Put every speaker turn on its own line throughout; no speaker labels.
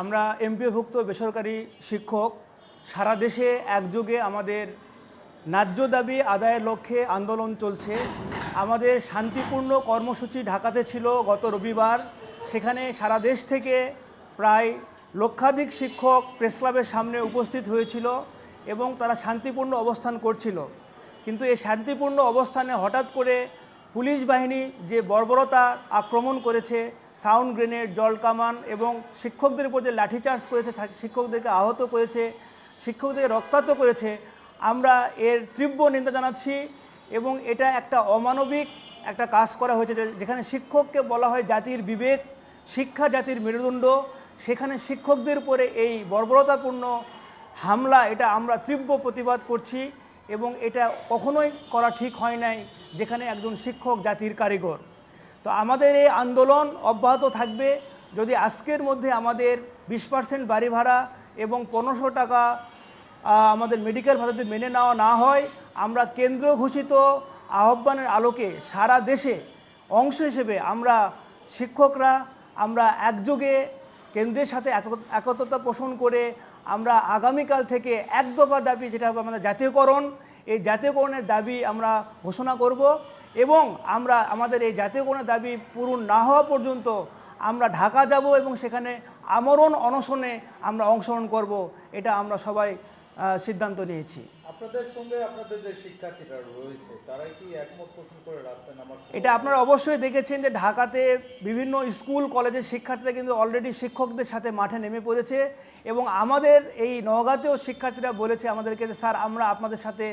আমরা এমপিওভুক্ত বেসরকারি শিক্ষক সারা দেশে একযোগে আমাদের ন্যায্য দাবি আদায়ের লক্ষ্যে আন্দোলন চলছে আমাদের শান্তিপূর্ণ কর্মসূচি ঢাকাতে ছিল গত রবিবার সেখানে সারা দেশ থেকে প্রায় লক্ষাধিক শিক্ষক প্রেসক্লাবের সামনে উপস্থিত হয়েছিল এবং তারা শান্তিপূর্ণ অবস্থান করছিল কিন্তু এই শান্তিপূর্ণ অবস্থানে হঠাৎ করে পুলিশ বাহিনী যে বর্বরতা আক্রমণ করেছে সাউন্ড গ্রেনেড কামান এবং শিক্ষকদের উপর যে লাঠিচার্জ করেছে শিক্ষকদেরকে আহত করেছে শিক্ষকদের রক্তাক্ত করেছে আমরা এর তীব্র নিন্দা জানাচ্ছি এবং এটা একটা অমানবিক একটা কাজ করা হয়েছে যেখানে শিক্ষককে বলা হয় জাতির বিবেক শিক্ষা জাতির মেরুদণ্ড সেখানে শিক্ষকদের উপরে এই বর্বরতাপূর্ণ হামলা এটা আমরা তীব্র প্রতিবাদ করছি এবং এটা কখনোই করা ঠিক হয় নাই যেখানে একজন শিক্ষক জাতির কারিগর তো আমাদের এই আন্দোলন অব্যাহত থাকবে যদি আজকের মধ্যে আমাদের বিশ পার্সেন্ট বাড়ি ভাড়া এবং পনেরোশো টাকা আমাদের মেডিকেল ভাড়া যদি মেনে নেওয়া না হয় আমরা কেন্দ্র ঘোষিত আহ্বানের আলোকে সারা দেশে অংশ হিসেবে আমরা শিক্ষকরা আমরা একযোগে কেন্দ্রের সাথে একত্রতা পোষণ করে আমরা আগামীকাল থেকে এক দফা দাবি যেটা হবে আমাদের জাতীয়করণ এই জাতীয়করণের দাবি আমরা ঘোষণা করব এবং আমরা আমাদের এই জাতীয় কোনো দাবি পূরণ না হওয়া পর্যন্ত আমরা ঢাকা যাব এবং সেখানে আমরণ অনশনে আমরা অংশগ্রহণ করব এটা আমরা সবাই সিদ্ধান্ত নিয়েছি
আপনাদের সঙ্গে আপনাদের যে শিক্ষার্থীরা রয়েছে তারাই কি একমত পোষণ করে রাস্তায় নামার
এটা আপনারা অবশ্যই দেখেছেন যে ঢাকাতে বিভিন্ন স্কুল কলেজের শিক্ষার্থীরা কিন্তু অলরেডি শিক্ষকদের সাথে মাঠে নেমে পড়েছে এবং আমাদের এই নওগাঁতেও শিক্ষার্থীরা বলেছে আমাদেরকে যে স্যার আমরা আপনাদের সাথে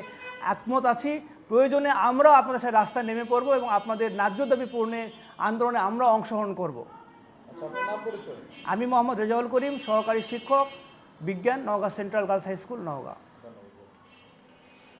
একমত আছি প্রয়োজনে আমরা আপনাদের সাথে রাস্তায় নেমে পড়ব এবং আপনাদের ন্যায্য দাবি পূর্ণে আন্দোলনে আমরা অংশগ্রহণ করব
আচ্ছা,
আমি মোহাম্মদ রেজাউল করিম সহকারী শিক্ষক বিজ্ঞান Naogaon central girls high school Naogaon